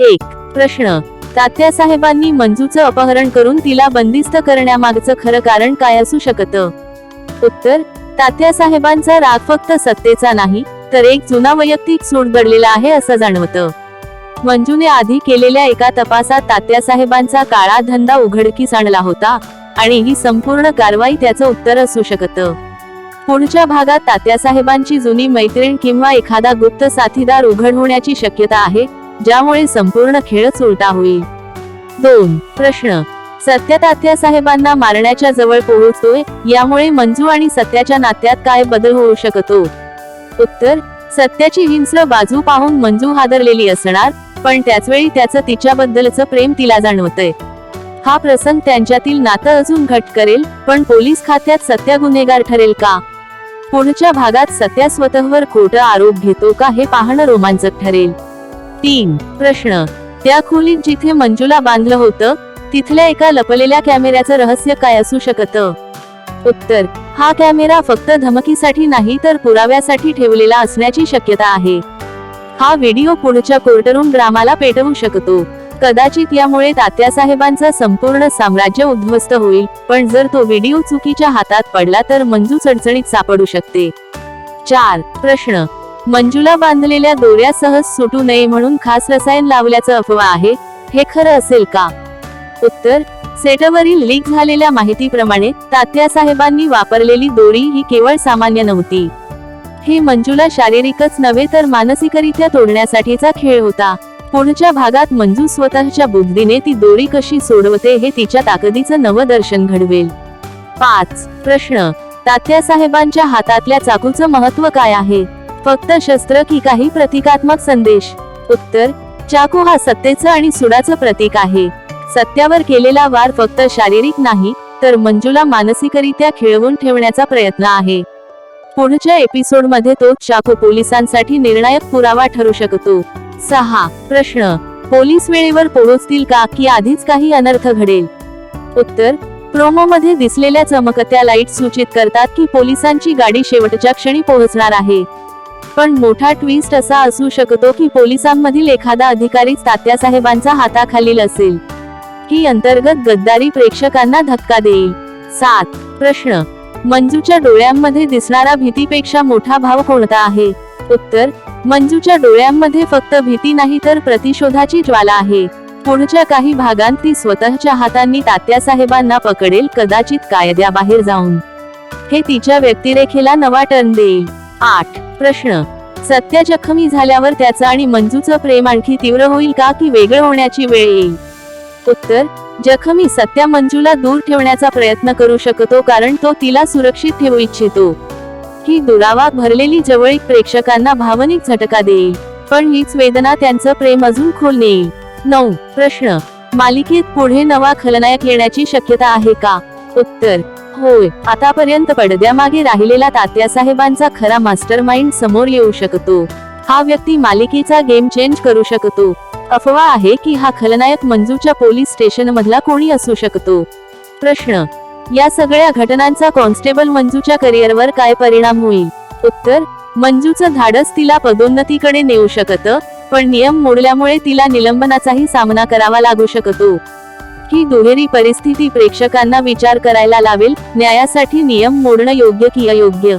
एक प्रश्न. तात्यासाहेबांनी मंजूचं अपहरण करून तिला बंदिस्त करण्यामागचं खरं कारण काय असू शकतं? उत्तर तात्यासाहेबांचा राग फक्त सत्तेचा नाही तर एक जुना वैयक्तिक सूड दडलेला आहे असं जाणवतं. मंजूने आधी केलेल्या एका तपासात तात्यासाहेबांचा काळा धंदा उघडकीस आणला होता आणि ही संपूर्ण कारवाई त्याचं उत्तर असू शकतं. पुढच्या भागात तात्यासाहेबांची जुनी मैत्रीण किंवा एखादा गुप्त साथीदार उघड होण्याची शक्यता आहे ज्यामुळे संपूर्ण खेळच उलटा होईल. दोन प्रश्न. सत्य तात्यासाहेबांना मारण्याच्या जवळ पोहोचतोय यामुळे मंजू आणि सत्याच्या नात्यात काय बदल होऊ शकतो? उत्तर. सत्याची हिंस्र बाजू पाहून मंजू हादरलेली असणार पण त्याचवेळी त्याचं तिच्याबद्दलचं प्रेम तिला जाणवतंय. हा प्रसंग त्यांच्यातील नातं अजून घट करेल पण पोलीस खात्यात सत्य गुन्हेगार ठरेल का? पुढच्या भागात सत्या स्वतःवर खोटं आरोप घेतो का हे पाहणं रोमांचक ठरेल. तीन प्रश्न. त्या खोलीत जिथे मंजूला बांधलं होतं तिथल्या एका लपलेल्या कॅमेऱ्याचं रहस्य काय असू शकतं? उत्तर हा कॅमेरा फक्त धमकीसाठी नाही तर पुराव्यासाठी ठेवलेला असण्याची शक्यता आहे. हा व्हिडिओ पुढच्या कोर्टरूम ड्रामाला पेटवू शकतो. कदाचित यामुळे तात्यासाहेबांचं संपूर्ण साम्राज्य उद्ध्वस्त होईल पण जर तो व्हिडिओ चुकीच्या हातात पडला तर मंजू चडचणीत सापडू शकते. चार प्रश्न. मंजूला बांधलेल्या दोऱ्या सहज सुटू नये म्हणून खास रसायन लावल्याचं अफवा आहे हे खरं असेल का? उत्तर सेटवरील लीक झालेल्या माहितीप्रमाणे तात्या साहेबांनी वापरलेली दोरी ही केवळ सामान्य नव्हती. हे मंजूला शारीरिकच नव्हे तर मानसिकरित्या तोडण्यासाठीचा खेळ होता. पुढच्या भागात मंजू स्वतःच्या बुद्धीने ती दोरी कशी सोडवते हे तिच्या ताकदीचं नवं दर्शन घडवेल. पाच प्रश्न तात्या साहेबांच्या हातातल्या चाकूचं महत्त्व काय आहे? फक्त शस्त्र की काही प्रतिकात्मक संदेश. उत्तर चाकू हा सत्तेचं आणि सुडाचं प्रतीक आहे. सत्यावर केलेला वार फक्त शारीरिक नाही तर मंजूला मानसिकरित्या खिळवून ठेवण्याचा प्रयत्न आहे. पुढच्या एपिसोडमध्ये तो चाकू पोलिसांसाठी निर्णायक पुरावा ठरू शकतो. सहा प्रश्न. पोलीस वेळेवर पोहोचतील का की आधीच काही अनर्थ घडेल? उत्तर प्रोमो मध्ये दिसलेल्या चमकत्या लाइट सूचित करतात की पोलिसांची गाडी शेवटच्या क्षणी पोहोचणार आहे. पण मोठा ट्विस्ट असा असू शकतो की पोलिसांमधील एखादा अधिकारीच तात्यासाहेबांचा हाताखालील असेल. ही अंतर्गत गद्दारी प्रेक्षकांना धक्का देईल. सात. प्रश्न. मंजूच्या डोळ्यांमध्ये दिसणारा भीतीपेक्षा मोठा भाव कोणता आहे? उत्तर. मंजूच्या डोळ्यांमध्ये फक्त भीती नाही तर प्रतिशोधाची ज्वाला आहे. पुढच्या काही भागांत ती स्वतःच्या हातांनी तात्यासाहेबांना पकडेल कदाचित कायद्याबाहेर जाऊन. हे तिच्या व्यक्तिरेखेला नवा टर्न देईल. आठ. प्रश्न. सत्य जखमी झाल्यावर त्याचं आणि मंजूचं प्रेम आणखी तीव्र होईल का की वेगळं होण्याची वेळ येईल? उत्तर जखमी सत्या मंजूला दूर ठेवण्याचा प्रयत्न करू शकतो कारण तो तिला सुरक्षित ठेवू इच्छितो. ही दुरावा भरलेली जवळीक प्रेक्षकांना भावनिक झटका देईल. पण हीच वेदना त्यांचं प्रेम अजून खोल नेईल नऊ प्रश्न. मालिकेत पुढे नवा खलनायक येण्याची शक्यता आहे का? उत्तर होय आतापर्यंत पडद्यामागे राहिलेला तात्यासाहेबांचा खरा मास्टर माइंड समोर येऊ शकतो. हा व्यक्ती मालिकेचा गेम चेंज करू शकतो. अफवा आहे की हा खलनायक मंजूच्या पोलीस स्टेशन मधला कोणी असू शकतो? प्रश्न. या सगळ्या घटनांचा कॉन्स्टेबल मंजूच्या करिअरवर काय परिणाम होईल? उत्तर. मंजूचं धाडस तिला पदोन्नतीकडे नेऊ शकतं पण नियम मोडल्यामुळे तिला निलंबनाचाही सामना करावा लागू शकतो. ही दुहेरी परिस्थिती प्रेक्षकांना विचार करायला लावेल. न्यायासाठी नियम मोडणं योग्य की अयोग्य